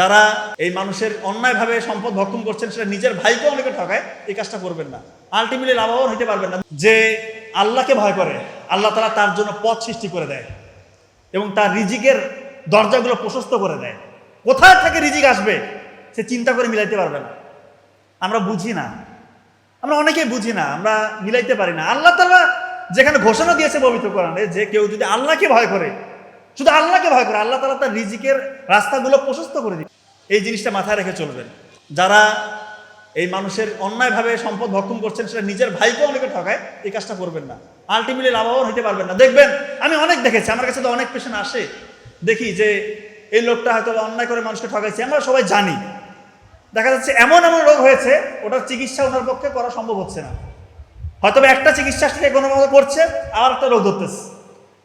যারা এই মানুষের অন্যায়ভাবে সম্পদ ভক্ষণ করছেন সেটা নিজের ভাইকে অনেকে ঠকায়, এই কাজটা করবেন না। আলটিমেটলি লাভবান হতে পারবেন না। যে আল্লাহকে ভয় করে, আল্লাহ তালা তার জন্য পথ সৃষ্টি করে দেয় এবং তার রিজিকের দরজাগুলো প্রশস্ত করে দেয়। কোথায় থেকে রিজিক আসবে, সে চিন্তা করে মিলাইতে পারবে না। আমরা বুঝি না। আমরা অনেকেই বুঝি না, আমরা মিলাইতে পারি না। আল্লাহ তালা যেখানে ঘোষণা দিয়েছে পবিত্র কোরআনে, যে কেউ যদি আল্লাহকে ভয় করে শুধু আল্লাহকে ভয় করে, আল্লাহ তালা তার রিজিকের রাস্তাগুলো প্রশস্ত করে দিবে। এই জিনিসটা মাথায় রেখে চলবেন। যারা এই মানুষের অন্যায়ভাবে সম্পদ ভক্ষণ করছেন, সেটা নিজের ভাইকে অনেকে ঠকায়, এই কাজটা করবেন না। আলটিমেটলি লাভবান হতে পারবেন না। দেখবেন, আমি অনেক দেখেছি, আমার কাছে তো অনেক পেশেন্ট আসে। দেখি যে, এই লোকটা হয়তো অন্যায় করে মানুষকে ঠকাইছে, আমরা সবাই জানি। দেখা যাচ্ছে এমন এমন রোগ হয়েছে, ওটার চিকিৎসা ওনার পক্ষে করা সম্ভব হচ্ছে না। হয়তো একটা চিকিৎসা থেকে কোনো করছে আর একটা রোগ ধরতেছে।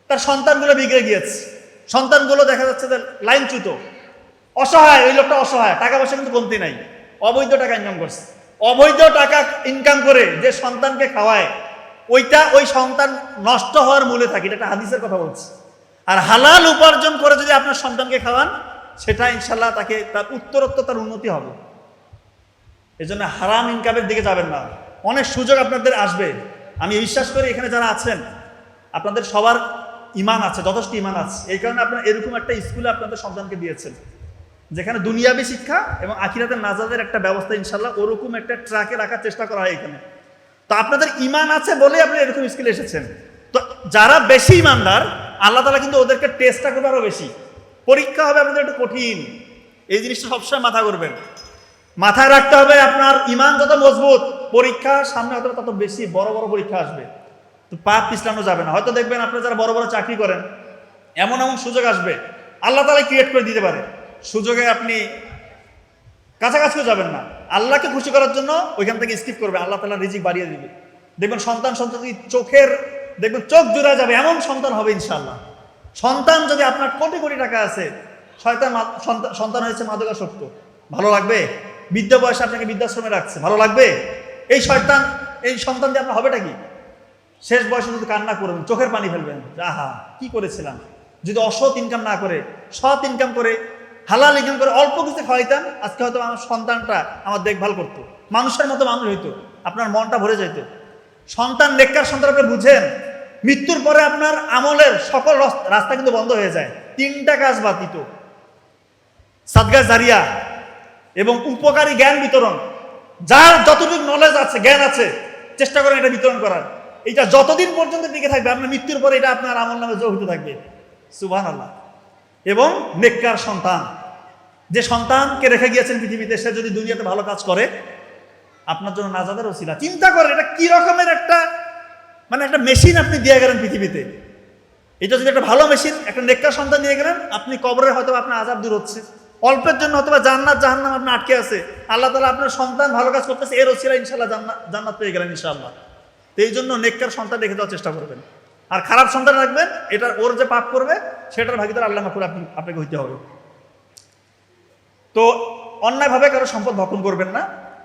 তার সন্তানগুলো বিগড়ে গিয়েছে। সন্তানগুলো দেখা যাচ্ছে তার লাইনচ্যুত। অসহায় ওই লোকটা অসহায়, টাকা পয়সা কিন্তু কমতি নাই। অবৈধ টাকা ইনকাম করছে। অবৈধ টাকা ইনকাম করে যে সন্তানকে খাওয়ায়, ওইটা ওই সন্তান নষ্ট হওয়ার মূলে থাকে, এটা হাদিসের কথা বলছি। আর হালাল উপার্জন করে যদি আপনার সন্তানকে খাওয়ান, সেটা ইনশাল্লাহ তাকে তার উত্তরোত্তর তার উন্নতি হবে। এই জন্য হারাম ইনকামের দিকে যাবেন না। অনেক সুযোগ আপনাদের আসবে। আমি বিশ্বাস করি এখানে যারা আছেন, আপনাদের সবার ইমান আছে, যথেষ্ট ইমান আছে। এই কারণে আপনারা এরকম একটা স্কুলে আপনাদের সন্তানকে দিয়েছেন, যেখানে দুনিয়াবি শিক্ষা এবং আখিরাতের নাজাদের একটা ব্যবস্থা ইনশাল্লাহ ওরকম একটা ট্রাকে রাখার চেষ্টা করা হয় এখানে। তো আপনাদের ইমান আছে বলেই আপনি এরকম স্কুলে এসেছেন। তো যারা বেশি ইমানদার, আল্লাহ তালা কিন্তু ওদেরকে টেস্টটা করবে আরও বেশি। পরীক্ষা হবে আপনাদের একটু কঠিন। এই জিনিসটা সবসময় মাথা করবেন মাথায় রাখতে হবে আপনার ইমান যত মজবুত, পরীক্ষা সামনে হয়তো তত বেশি বড় বড় পরীক্ষা আসবে। পা পিছলানো যাবে না। হয়তো দেখবেন আপনারা যারা বড় বড় চাকরি করেন, এমন এমন সুযোগ আসবে, আল্লাহ তালা ক্রিয়েট করে দিতে পারে। সুযোগে আপনি কাছাকাছিও যাবেন না। আল্লাহকে খুশি করার জন্য ওইখান থেকে স্কিপ করবে। আল্লাহ তালা রিজিক বাড়িয়ে দিবে। দেখবেন সন্তান সন্ততি চোখের, দেখবেন চোখ জোড়া যাবে, এমন সন্তান হবে ইনশাল্লাহ সন্তান যদি আপনার কোটি কোটি টাকা আছে, শয়তান সন্তান- হয়েছে মাদকাসক্ত। ভালো লাগবে? বৃদ্ধ বয়সে আপনাকে বৃদ্ধাশ্রমে রাখছে। ভালো লাগবে? এই শয়তান, এই সন্তান দিয়ে আপনার হবেটা কি? শেষ বয়সে শুধু কান্না করবেন চোখের পানি ফেলবেন আহা, কি করেছিলাম? যদি অসৎ ইনকাম না করে, সৎ ইনকাম করে, হালাল ইনকাম করে অল্প কিছু খাওয়াইতাম, আজকে হয়তো আমার সন্তানটা আমার দেখভাল করতো। মানুষের মতো মানুষ হইতো, আপনার মনটা ভরে যেত সন্তান নেককার সন্তান আপনি বুঝেন, মৃত্যুর পরে আপনার আমলের সকল রাস্তা কিন্তু বন্ধ হয়ে যায়। তিনটা কাজ বাতিত সাদগা জারিয়া এবং উপকারী জ্ঞান বিতরণ। যার যতটুকু নলেজ আছে, জ্ঞান আছে, চেষ্টা করেন এটা বিতরণ করার। এটা যতদিন পর্যন্ত টিকে থাকবে, আপনার মৃত্যুর পরে এটা আপনার আমল নামে যোগ হতে থাকবে। সুবাহ আল্লাহ এবং নেককার সন্তান। যে সন্তানকে রেখে গিয়েছেন পৃথিবীতে, সে যদি দুনিয়াতে ভালো কাজ করে, আপনার জন্য নাজাদের ওসিলা। চিন্তা করেন, এটা কি রকমের একটা মানে একটা মেশিন আপনি দিয়ে গেলেন পৃথিবীতে? এটা যদি একটা ভালো মেশিন একটা নেককার সন্তান দিয়ে গেলেন, আপনি কবরে হয়তো আপনার আজাব দূর হচ্ছে। অল্পের জন্য হয়তো বা জান্নাত, জাহান্নাম আপনার আটকে আছে। আল্লাহ তালা আপনার সন্তান ভালো কাজ করতেছে, এর ওসিলা ইনশাল্লাহ জান্নাত জান্নাত পেয়ে গেলেন ইনশাল্লাহ তো এই জন্য নেককার সন্তান রেখে দেওয়ার চেষ্টা করবেন। আর খারাপ সন্তান রাখবেন, এটার ওর যে পাপ করবে, সেটার ভাগিদার আল্লাহ মাকুর আপনি আপনাকে হইতে হবে। তো অন্যায়ভাবে কারও সম্পদ ভক্ষণ করবেন না